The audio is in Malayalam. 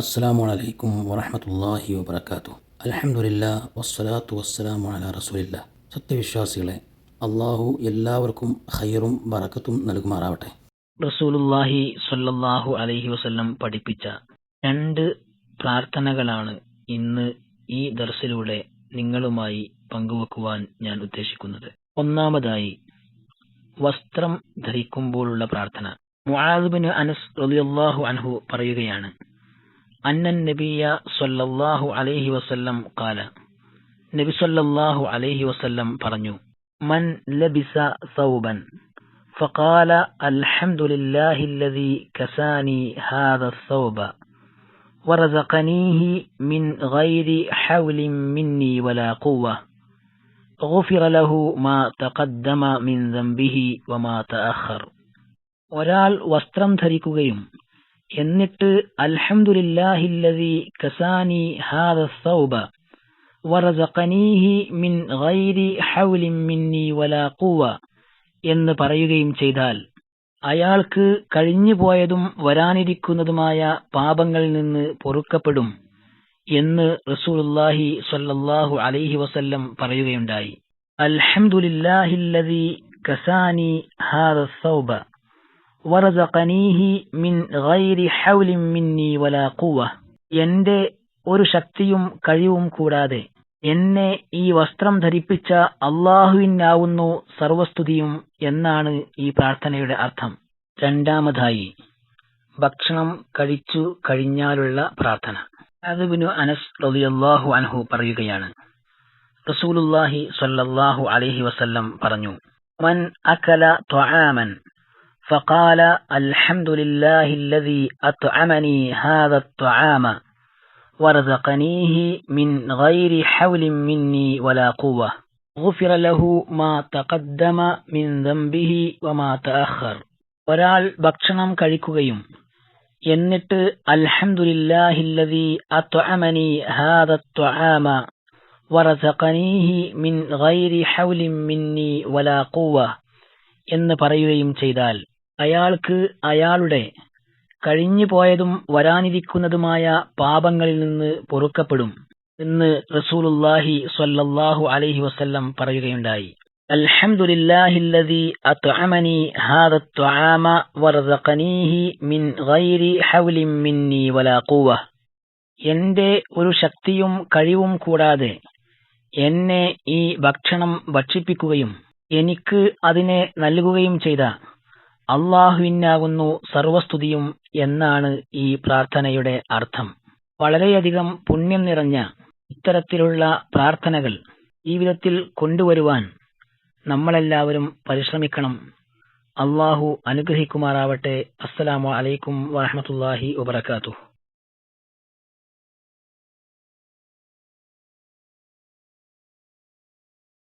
അസ്സാം വലൈക്കും വറഹമത്തല്ലാഹി വബർക്കാത്തു അലഹമുല്ല വസ്സലാത്തു വസ്സലാമു അല റസൂലില്ല. സത്യവിശ്വാസികളെ അള്ളാഹു എല്ലാവർക്കും ഹൈറും ബറക്കത്തും നൽകുമാറാവട്ടെ. റസൂലുല്ലാഹി സ്വല്ലല്ലാഹു അലൈഹി വസല്ലം പഠിപ്പിച്ച രണ്ട് പ്രാർത്ഥനകളാണ് ഇന്ന് ഈ ദർസിലൂടെ നിങ്ങളുമായി പങ്കുവെക്കുവാൻ ഞാൻ ഉദ്ദേശിക്കുന്നത്. ഒന്നാമതായി വസ്ത്രം ധരിക്കുമ്പോഴുള്ള പ്രാർത്ഥന. മുഹാദുബിന് അനസ് റളിയല്ലാഹു അൻഹു പറയുകയാണ് അന്നൻ നബിയ സ്വല്ലല്ലാഹു അലൈഹി വസല്ലം ഖാല നബി സ്വല്ലല്ലാഹു അലൈഹി വസല്ലം പറഞ്ഞു മൻ ലബിസ സൗബൻ فقال الحمد لله الذي كساني هذا الثوب ورزقنيه من غير حول مني ولا قوة غفر له ما تقدم من ذنبه وما تأخر ഒരാൾ വസ്ത്രം ധരിക്കുകയും എന്നിട്ട് അൽഹംദുലില്ലാഹില്ലദി കസാനി ഹാദ വറസഖനീഹി മിൻ ഗൈരി ഹൗലിൻ മിന്നി വലാ ഖുവ എന്ന് പറയുകയും ചെയ്താൽ അയാൾക്ക് കഴിഞ്ഞുപോയതും വരാനിരിക്കുന്നതുമായ പാപങ്ങളിൽ നിന്ന് പൊറുക്കപ്പെടും എന്ന് റസൂലുല്ലാഹി സ്വല്ലല്ലാഹു അലൈഹി വസല്ലം പറയുകയുണ്ടായി. അൽഹംദുലില്ലാഹില്ലദി കസാനി ഹാദ വറസഖനീഹി മിൻ ഗൈരി ഹൗലി മിന്നി വലാ ഖുവ. എന്റെ ഒരു ശക്തിയും കഴിവും കൂടാതെ എന്നെ ഈ വസ്ത്രം ധരിപ്പിച്ച അള്ളാഹുവിനാവുന്നു സർവസ്തുതിയും എന്നാണ് ഈ പ്രാർത്ഥനയുടെ അർത്ഥം. രണ്ടാമതായി ഭക്ഷണം കഴിച്ചു കഴിഞ്ഞാലുള്ള പ്രാർത്ഥന. അതുബിനു അനസ് റളിയല്ലാഹു അൻഹു പറയുകയാണ്. റസൂലുള്ളാഹി സ്വല്ലല്ലാഹു അലൈഹി വസല്ലം പറഞ്ഞു മൻ അകല ത്വആമൻ فقال الحمد لله الذي أطعمني هذا الطعام ورزقنيه من غير حول مني ولا قوة غفر له ما تقدم من ذنبه وما تأخر ഒരാൾ ഭക്ഷണം കഴിക്കുകയും എന്നിട്ട് അൽഹംദുലില്ലാഹില്ലദി അത്അമനി ഹാദ ത്വആമ വറസഖനീഹി മിൻ ഗൈരി ഹൗലിൻ മിന്നി വലാ ഖുവ എന്ന് പറയുകയും ചെയ്താൽ അയാൾക്ക് അയാളുടെ കഴിഞ്ഞു പോയതും വരാനിരിക്കുന്നതുമായ പാപങ്ങളിൽ നിന്ന് പൊറുക്കപ്പെടും എന്ന് റസൂലുള്ളാഹി സ്വല്ലല്ലാഹു അലൈഹി വസല്ലം പറയുകയുണ്ടായി. അത്അമനി ഹാദ മിൻ ഗൈരി വലാ ഖുവ. എന്റെ ഒരു ശക്തിയും കഴിവും കൂടാതെ എന്നെ ഈ ഭക്ഷണം ഭക്ഷിപ്പിക്കുകയും എനിക്ക് അതിനെ നൽകുകയും ചെയ്ത അള്ളാഹുവിനാകുന്നു സർവസ്തുതിയും എന്നാണ് ഈ പ്രാർത്ഥനയുടെ അർത്ഥം. വളരെയധികം പുണ്യം നിറഞ്ഞ ഇത്തരത്തിലുള്ള പ്രാർത്ഥനകൾ ജീവിതത്തിൽ കൊണ്ടുവരുവാൻ നമ്മളെല്ലാവരും പരിശ്രമിക്കണം. അള്ളാഹു അനുഗ്രഹിക്കുമാറാവട്ടെ. അസ്സലാമു അലൈക്കും വാഹമത്തല്ലാഹി വബർക്കാത്തു